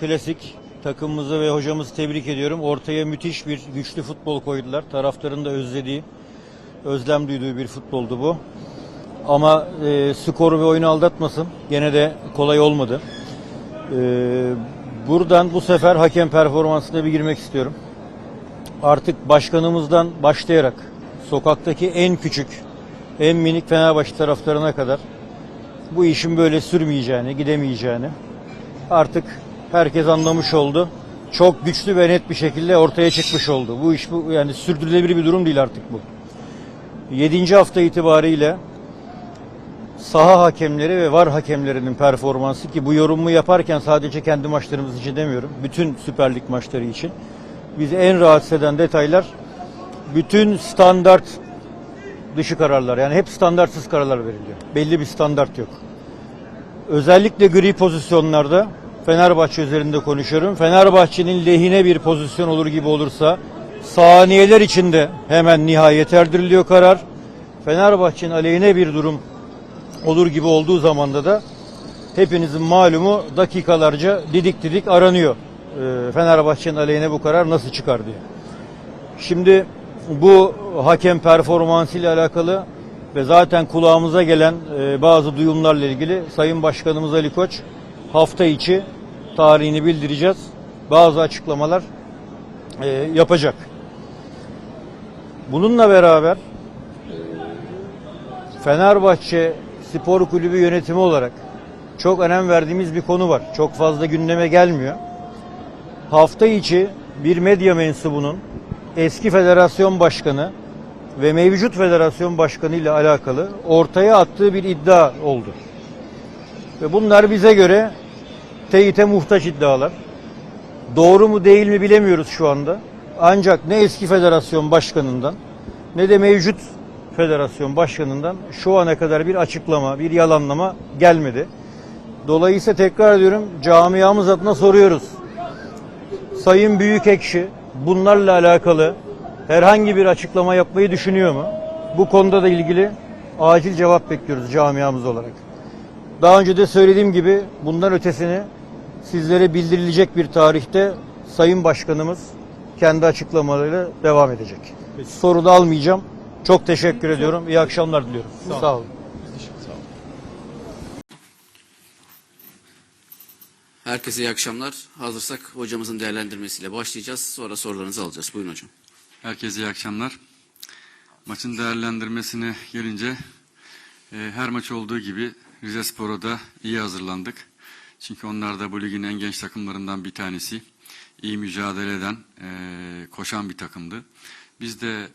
Klasik takımımızı ve hocamızı tebrik ediyorum. Ortaya müthiş bir güçlü futbol koydular. Taraftarın da özlediği, özlem duyduğu bir futboldu bu. Ama e, skoru ve oyunu aldatmasın. Gene de kolay olmadı. E, buradan bu sefer hakem performansına bir girmek istiyorum. Artık başkanımızdan başlayarak sokaktaki en küçük, en minik Fenerbahçe taraftarına kadar bu işin böyle sürmeyeceğini, gidemeyeceğini artık herkes anlamış oldu. Çok güçlü ve net bir şekilde ortaya çıkmış oldu. Bu iş bu yani sürdürülebilir bir durum değil artık bu. 7. hafta itibariyle saha hakemleri ve var hakemlerinin performansı ki bu yorumu yaparken sadece kendi maçlarımız için demiyorum. Bütün Süper Lig maçları için. Bizi en rahatsız eden detaylar bütün standart dışı kararlar. Yani hep standartsız kararlar veriliyor. Belli bir standart yok. Özellikle gri pozisyonlarda Fenerbahçe üzerinde konuşuyorum. Fenerbahçe'nin lehine bir pozisyon olur gibi olursa saniyeler içinde hemen nihayet erdiriliyor karar. Fenerbahçe'nin aleyhine bir durum olur gibi olduğu zamanda da hepinizin malumu dakikalarca didik didik aranıyor. Ee, Fenerbahçe'nin aleyhine bu karar nasıl çıkar diye. Şimdi bu hakem performansı ile alakalı ve zaten kulağımıza gelen e, bazı duyumlarla ilgili Sayın Başkanımız Ali Koç hafta içi tarihini bildireceğiz. Bazı açıklamalar e, yapacak. Bununla beraber e, Fenerbahçe Spor Kulübü yönetimi olarak çok önem verdiğimiz bir konu var. Çok fazla gündeme gelmiyor. Hafta içi bir medya mensubunun eski federasyon başkanı ve mevcut federasyon başkanı ile alakalı ortaya attığı bir iddia oldu. Ve bunlar bize göre teyite muhtaç iddialar. Doğru mu değil mi bilemiyoruz şu anda. Ancak ne eski federasyon başkanından ne de mevcut federasyon başkanından şu ana kadar bir açıklama, bir yalanlama gelmedi. Dolayısıyla tekrar ediyorum camiamız adına soruyoruz. Sayın Büyükekşi bunlarla alakalı herhangi bir açıklama yapmayı düşünüyor mu? Bu konuda da ilgili acil cevap bekliyoruz camiamız olarak. Daha önce de söylediğim gibi bundan ötesini sizlere bildirilecek bir tarihte Sayın Başkanımız kendi açıklamalarıyla devam edecek. Soru da almayacağım. Çok teşekkür ediyorum. İyi akşamlar diliyorum. Sağ olun. Herkese iyi akşamlar. Hazırsak hocamızın değerlendirmesiyle başlayacağız. Sonra sorularınızı alacağız. Buyurun hocam. Herkese iyi akşamlar. Maçın değerlendirmesine gelince e, her maç olduğu gibi Rize Spor'a da iyi hazırlandık. Çünkü onlar da bu ligin en genç takımlarından bir tanesi. İyi mücadele eden, e, koşan bir takımdı. Biz de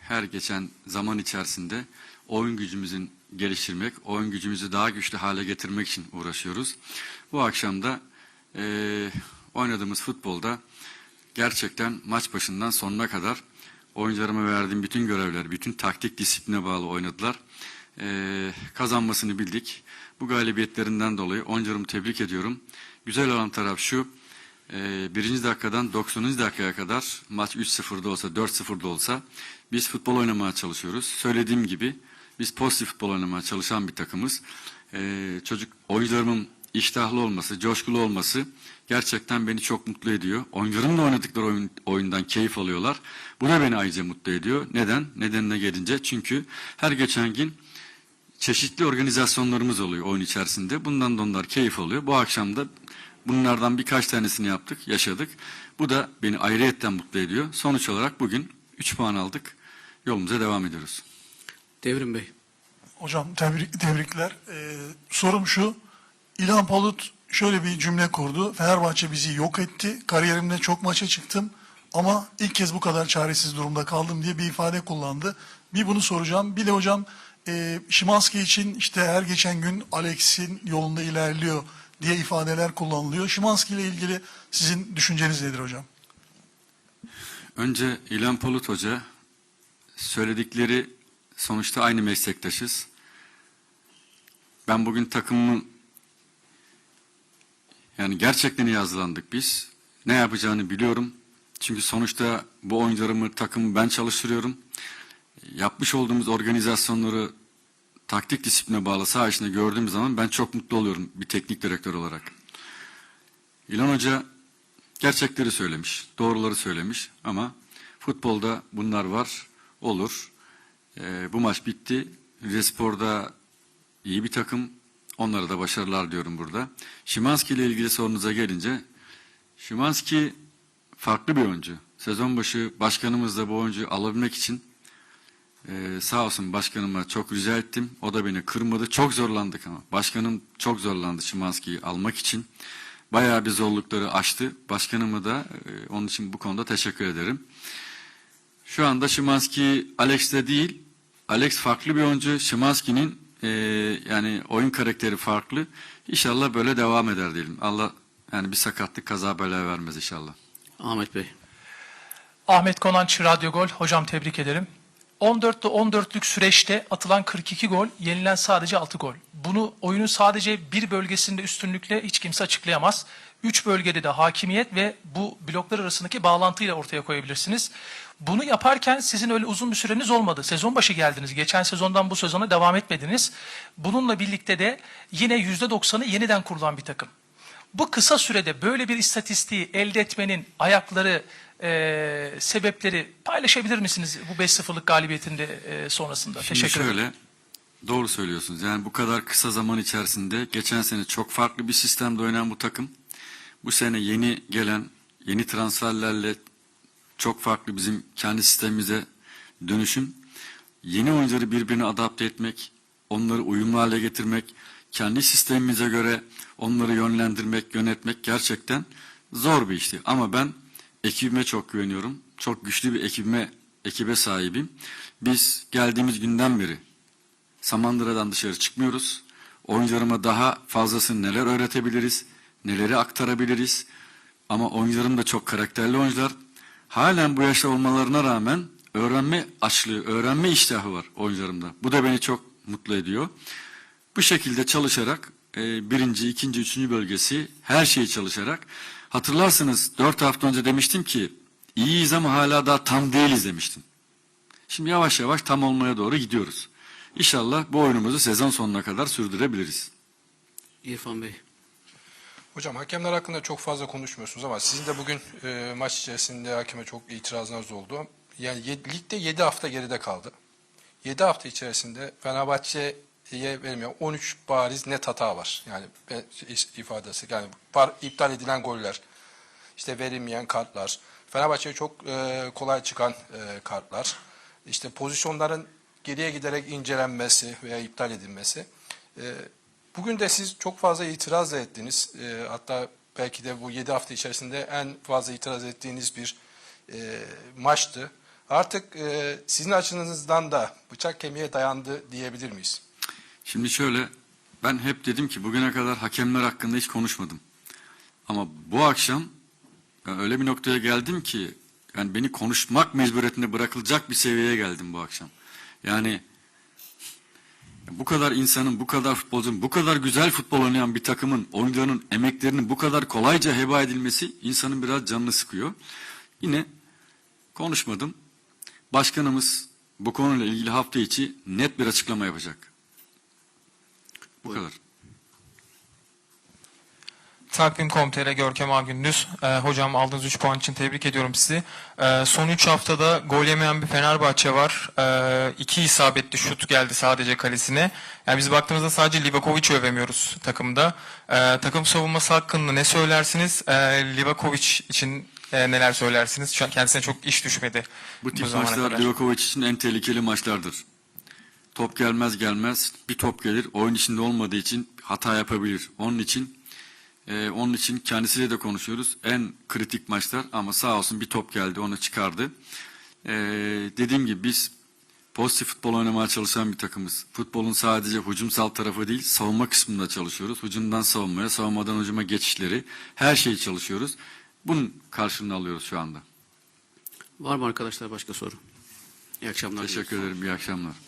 her geçen zaman içerisinde oyun gücümüzün geliştirmek, oyun gücümüzü daha güçlü hale getirmek için uğraşıyoruz. Bu akşam da e, oynadığımız futbolda gerçekten maç başından sonuna kadar oyuncularıma verdiğim bütün görevler, bütün taktik disipline bağlı oynadılar. Ee, kazanmasını bildik. Bu galibiyetlerinden dolayı oyuncularımı tebrik ediyorum. Güzel olan taraf şu, e, birinci dakikadan 90. dakikaya kadar maç 3-0'da olsa, 4-0'da olsa biz futbol oynamaya çalışıyoruz. Söylediğim gibi biz pozitif futbol oynamaya çalışan bir takımız. Ee, çocuk oyuncularımın iştahlı olması, coşkulu olması gerçekten beni çok mutlu ediyor. Oyuncularımla oynadıkları oyun, oyundan keyif alıyorlar. Bu da beni ayrıca mutlu ediyor. Neden? Nedenine gelince çünkü her geçen gün çeşitli organizasyonlarımız oluyor oyun içerisinde. Bundan da onlar keyif alıyor. Bu akşam da bunlardan birkaç tanesini yaptık, yaşadık. Bu da beni ayrıyetten mutlu ediyor. Sonuç olarak bugün 3 puan aldık. Yolumuza devam ediyoruz. Devrim Bey. Hocam tebrik, tebrikler. Ee, sorum şu. İlhan Palut şöyle bir cümle kurdu. Fenerbahçe bizi yok etti. Kariyerimde çok maça çıktım ama ilk kez bu kadar çaresiz durumda kaldım diye bir ifade kullandı. Bir bunu soracağım. Bir de hocam e, Şimanski için işte her geçen gün Alex'in yolunda ilerliyor diye ifadeler kullanılıyor. Şimanski ile ilgili sizin düşünceniz nedir hocam? Önce İlhan Palut Hoca söyledikleri sonuçta aynı meslektaşız. Ben bugün takımımın yani gerçekten iyi hazırlandık biz. Ne yapacağını biliyorum. Çünkü sonuçta bu oyuncularımı, takımı ben çalıştırıyorum. Yapmış olduğumuz organizasyonları taktik disipline bağlı saha içinde gördüğüm zaman ben çok mutlu oluyorum bir teknik direktör olarak. İlhan Hoca gerçekleri söylemiş, doğruları söylemiş ama futbolda bunlar var, olur. Ee, bu maç bitti. Rizespor'da iyi bir takım. Onlara da başarılar diyorum burada. Şimanski ile ilgili sorunuza gelince, Şimanski farklı bir oyuncu. Sezon başı başkanımız da bu oyuncuyu alabilmek için ee, sağ olsun başkanıma çok rica ettim. O da beni kırmadı. Çok zorlandık ama. Başkanım çok zorlandı Şimanski'yi almak için. Bayağı bir zorlukları aştı. Başkanıma da e, onun için bu konuda teşekkür ederim. Şu anda Şimanski Alex'te değil. Alex farklı bir oyuncu. Şimanski'nin e, yani oyun karakteri farklı. İnşallah böyle devam eder diyelim. Allah yani bir sakatlık kaza bela vermez inşallah. Ahmet Bey. Ahmet Konanç Radyo Gol. Hocam tebrik ederim. 14'te 14'lük süreçte atılan 42 gol, yenilen sadece 6 gol. Bunu oyunun sadece bir bölgesinde üstünlükle hiç kimse açıklayamaz. 3 bölgede de hakimiyet ve bu bloklar arasındaki bağlantıyla ortaya koyabilirsiniz. Bunu yaparken sizin öyle uzun bir süreniz olmadı. Sezon başı geldiniz. Geçen sezondan bu sezona devam etmediniz. Bununla birlikte de yine %90'ı yeniden kurulan bir takım. Bu kısa sürede böyle bir istatistiği elde etmenin ayakları, e, sebepleri paylaşabilir misiniz bu 5-0'lık galibiyetinde e, sonrasında? Şimdi Teşekkür ederim. şöyle, doğru söylüyorsunuz. Yani bu kadar kısa zaman içerisinde geçen sene çok farklı bir sistemde oynayan bu takım, bu sene yeni gelen, yeni transferlerle çok farklı bizim kendi sistemimize dönüşüm, yeni oyuncuları birbirine adapte etmek, onları uyumlu hale getirmek, kendi sistemimize göre onları yönlendirmek, yönetmek gerçekten zor bir işti. Ama ben ekibime çok güveniyorum. Çok güçlü bir ekibime, ekibe sahibim. Biz geldiğimiz günden beri Samandıra'dan dışarı çıkmıyoruz. Oyuncularıma daha fazlasını neler öğretebiliriz, neleri aktarabiliriz. Ama oyuncularım da çok karakterli oyuncular. Halen bu yaşta olmalarına rağmen öğrenme açlığı, öğrenme iştahı var oyuncularımda. Bu da beni çok mutlu ediyor. Bu şekilde çalışarak e, birinci, ikinci, üçüncü bölgesi her şeyi çalışarak hatırlarsınız dört hafta önce demiştim ki iyiyiz ama hala daha tam değiliz demiştim. Şimdi yavaş yavaş tam olmaya doğru gidiyoruz. İnşallah bu oyunumuzu sezon sonuna kadar sürdürebiliriz. İrfan Bey. Hocam hakemler hakkında çok fazla konuşmuyorsunuz ama sizin de bugün e, maç içerisinde hakeme çok itirazınız oldu. Yani ligde 7 hafta geride kaldı. 7 hafta içerisinde Fenerbahçe'ye verilmeyen 13 bariz net hata var. Yani ifadesi yani par, iptal edilen goller, işte verilmeyen kartlar, Fenerbahçe'ye çok e, kolay çıkan e, kartlar, işte pozisyonların geriye giderek incelenmesi veya iptal edilmesi. E, bugün de siz çok fazla itiraz ettiniz. E, hatta belki de bu 7 hafta içerisinde en fazla itiraz ettiğiniz bir e, maçtı. Artık e, sizin açınızdan da bıçak kemiğe dayandı diyebilir miyiz? Şimdi şöyle ben hep dedim ki bugüne kadar hakemler hakkında hiç konuşmadım. Ama bu akşam ben öyle bir noktaya geldim ki yani beni konuşmak mecburiyetinde bırakılacak bir seviyeye geldim bu akşam. Yani bu kadar insanın, bu kadar futbolcunun, bu kadar güzel futbol oynayan bir takımın oyuncularının emeklerinin bu kadar kolayca heba edilmesi insanın biraz canını sıkıyor. Yine konuşmadım. Başkanımız bu konuyla ilgili hafta içi net bir açıklama yapacak. Bu kadar. Takvim.com.tr Görkem Ağgündüz. Ee, hocam aldığınız 3 puan için tebrik ediyorum sizi. Ee, son 3 haftada gol yemeyen bir Fenerbahçe var. Ee, iki isabetli şut geldi sadece kalesine. Yani biz baktığımızda sadece Livakovic'i övemiyoruz takımda. Ee, takım savunması hakkında ne söylersiniz? Ee, Livakovic için e, neler söylersiniz? Şu an kendisine çok iş düşmedi. Bu tip zamana maçlar. Livakovic için en tehlikeli maçlardır. Top gelmez gelmez bir top gelir. Oyun içinde olmadığı için hata yapabilir. Onun için e, onun için kendisiyle de konuşuyoruz. En kritik maçlar ama sağ olsun bir top geldi onu çıkardı. E, dediğim gibi biz pozitif futbol oynamaya çalışan bir takımız. Futbolun sadece hücumsal tarafı değil savunma kısmında çalışıyoruz. Hücumdan savunmaya, savunmadan hücuma geçişleri her şeyi çalışıyoruz. Bunun karşılığını alıyoruz şu anda. Var mı arkadaşlar başka soru? İyi akşamlar. Teşekkür ederim. İyi akşamlar.